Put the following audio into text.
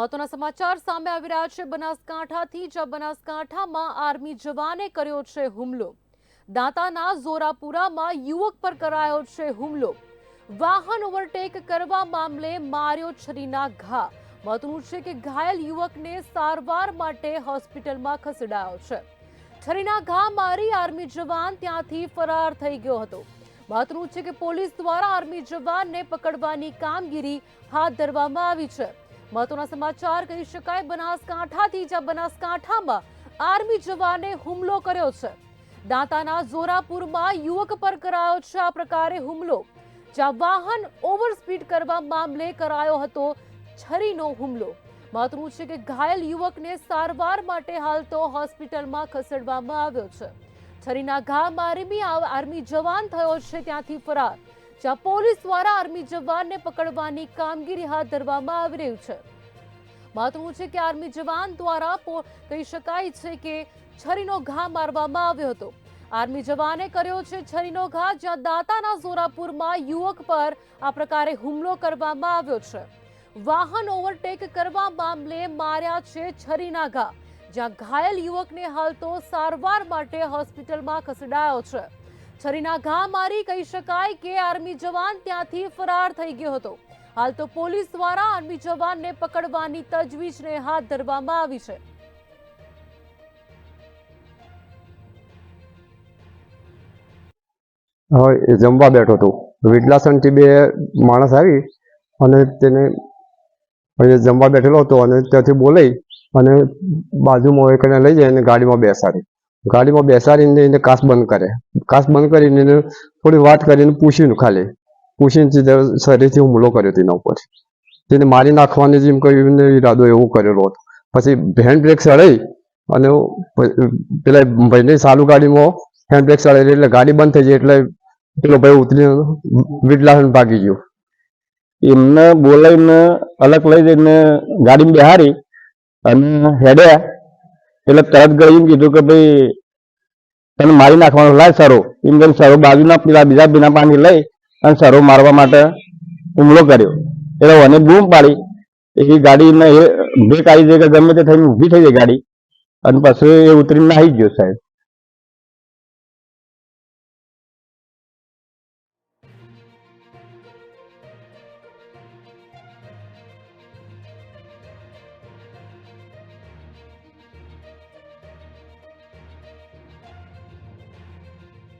મહત્વના સમાચાર સામે આવી રહ્યા છે. બનાસકાંઠાથી જ બનાસકાંઠામાં આર્મી જવાને કર્યો છે હુમલો. દાંતાના ઝોરાપુરામાં યુવક પર કરાયો છે હુમલો. વાહન ઓવરટેક કરવા મામલે માર્યો છરીના ઘા. મહત્વનું છે કે ઘાયલ યુવકને સારવાર માટે હોસ્પિટલમાં ખસેડાયો છે. છરીના ઘા મારી આર્મી જવાન ત્યાંથી ફરાર થઈ ગયો હતો. મહત્વનું છે કે પોલીસ દ્વારા આર્મી જવાનને પકડવાની કામગીરી હાથ ધરવામાં આવી છે. મહત્વના સમાચાર, કહી શકાય બનાસકાંઠાથી જ્યાં બનાસકાંઠામાં આર્મી જવાને હુમલો કર્યો છે. દાંતાના ઝોરાપુરમાં યુવક પર કરાયો છે આ પ્રકારે હુમલો. જ્યાં વાહન ઓવર સ્પીડ કરવા મામલે કરાયો હતો છરીનો હુમલો. મહત્વનું છે કે ઘાયલ યુવકને સારવાર માટે હાલ તો હોસ્પિટલમાં ખસેડવામાં આવ્યો છે. છરીના ઘા મારી આર્મી જવાન થયો છે ત્યાંથી ફરાર. જ્યાં પોલીસ દ્વારા આર્મી જવાનને પકડવાની કામગીરી હાથ ધરવામાં આવી રહ્યું છે. મહત્વનું છે કે આર્મી જવાન દ્વારા કહી શકાય છે કે છરીનો ઘા મારવામાં આવ્યો હતો. આર્મી જવાને કર્યો છે છરીનો ઘા જ્યાં દાતાના ઝોરાપુરમાં યુવક પર આ પ્રકારે હુમલો કરવામાં આવ્યો છે. વાહન ઓવરટેક કરવા મામલે માર્યા છે છરીના ઘા, જ્યાં ઘાયલ યુવકને હાલ તો સારવાર માટે હોસ્પિટલમાં ખસેડાયો છે. છરીના ઘા મારી કહી શકાય કે આર્મી જવાન ત્યાંથી ફરાર થઈ ગયો હતો. હાલ તો પોલીસ દ્વારા આર્મી જવાનને પકડવાની તજવીજને હાથ ધરવામાં આવી છે. હવે જમવા બેઠો હતો. વિડલાસનથી બે માણસ આવી અને તેને જમવા બેઠેલો હતો અને ત્યાંથી બોલાઈ અને બાજુમાં એકને લઈ જાય અને ગાડીમાં બેસાડી. ગાડીમાં બેસાડીને એને કાચ બંધ કરે. કાચ બંધ કરીને એને થોડી વાત કરીને પૂછ્યું ખાલી. પૂછીને શરીરથી હુમલો કર્યો તેના ઉપર. તેને મારી નાખવાની જેમ કરીને ઈરાદો એવો કરેલો હતો. પછી હેન્ડ બ્રેક સળાઈ અને પેલા ભાઈને ચાલુ ગાડીમાં હેન્ડ બ્રેક સળાઈ એટલે ગાડી બંધ થઈ જાય એટલે પેલો ભાઈ ઉતરીને વીટલાસન ભાગી ગયો. એમને બોલાવીને અલગ લઈ જઈને ગાડીમાં બેહારી અને હેડ્યા. એટલે તરત ગઈ એમ કીધું કે ભાઈ, તને મારી નાખવાનો લાય સરો. એમ કરીને સરો બાજુના પેલા બીજા બીના પાણી લઈ અને સરો મારવા માટે હુમલો કર્યો. એટલે મને બૂમ પાડી. એ ગાડીને બ્રેક આવી જાય કે ગમે તે થઈને ઊભી થઈ જાય ગાડી. અને પછી એ ઉતરીને નાહી ગયો સાહેબ.